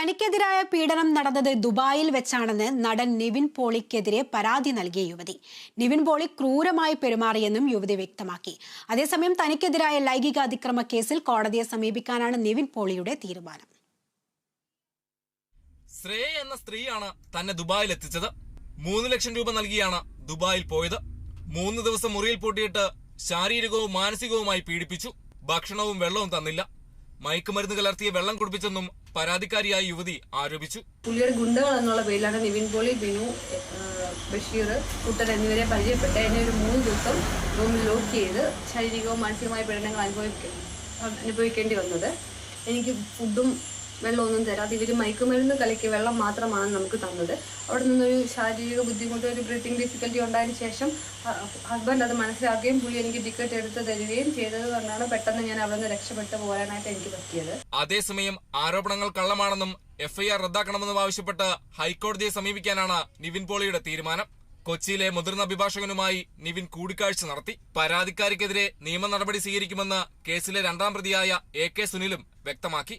തനിക്കെതിരായ പീഡനം നടന്നത് ദുബായിൽ വെച്ചാണെന്ന് നടൻ നിവിൻ പോളിക്കെതിരെ പരാതി നൽകിയ യുവതി. നിവിൻ പോളി ക്രൂരമായി പെരുമാറിയെന്നും യുവതി വ്യക്തമാക്കി. അതേസമയം തനിക്കെതിരായ ലൈംഗിക അതിക്രമ കേസിൽ കോടതിയെ സമീപിക്കാനാണ് നിവിൻ പോളിയുടെ തീരുമാനം. ശ്രേയ എന്ന സ്ത്രീയാണ് തന്നെ ദുബായിൽ എത്തിച്ചത്. മൂന്ന് ലക്ഷം രൂപ നൽകിയാണ് ദുബായിൽ പോയത്. മൂന്ന് ദിവസം മുറിയിൽ പൂട്ടിയിട്ട് ശാരീരികവും മാനസികവുമായി പീഡിപ്പിച്ചു. ഭക്ഷണവും വെള്ളവും തന്നില്ല. മയക്കുമരുന്ന് കലർത്തിയ വെള്ളം കുടിപ്പിച്ചെന്നും പരാതിക്കാരിയായ യുവതി ആരോപിച്ചു. പുള്ളിയുടെ ഗുണ്ടകളെന്നുള്ള പേരിലാണ് നിവിൻ പോളി ബിനു ബഷീർ കുട്ടൻ എന്നിവരെ പരിചയപ്പെട്ട് എന്നെ ഒരു മൂന്ന് ദിവസം റൂമിൽ ലോക്ക് ചെയ്ത് ശാരീരികവും മാനസികമായ പീഡനങ്ങൾ അനുഭവിക്ക അനുഭവിക്കേണ്ടി വന്നത്. എനിക്ക് ഫുഡും വെള്ളമൊന്നും തരാതെ ഇവർ മയക്കുമരുന്ന് കലക്കി വെള്ളം മാത്രമാണ് നമുക്ക് തന്നത്. അവിടെ നിന്നൊരു ശാരീരിക ബുദ്ധിമുട്ട് ഒരു ബ്രീത്തിങ് ഡിഫിക്കൽറ്റി ഉണ്ടായതിനു ശേഷം ഹസ്ബൻഡ് അത് മനസ്സിലാക്കുകയും പുള്ളി എനിക്ക് ടിക്കറ്റ് എടുത്ത് തരികയും ചെയ്തത് കൊണ്ടാണ് പെട്ടെന്ന് ഞാൻ അവിടെ നിന്ന് രക്ഷപ്പെട്ടു പോരാനായിട്ട് എനിക്ക് പറ്റിയത്. അതേസമയം ആരോപണങ്ങൾ കള്ളമാണെന്നും എഫ്ഐആർ റദ്ദാക്കണമെന്നും ആവശ്യപ്പെട്ട് ഹൈക്കോടതിയെ സമീപിക്കാനാണ് നിവിൻ പോളിയുടെ തീരുമാനം. കൊച്ചിയിലെ മുതിർന്ന അഭിഭാഷകനുമായി നിവിൻ കൂടിക്കാഴ്ച നടത്തി. പരാതിക്കാരിക്കെതിരെ നിയമ നടപടി സ്വീകരിക്കുമെന്ന് കേസിലെ രണ്ടാം പ്രതിയായ എ കെ സുനിലും വ്യക്തമാക്കി.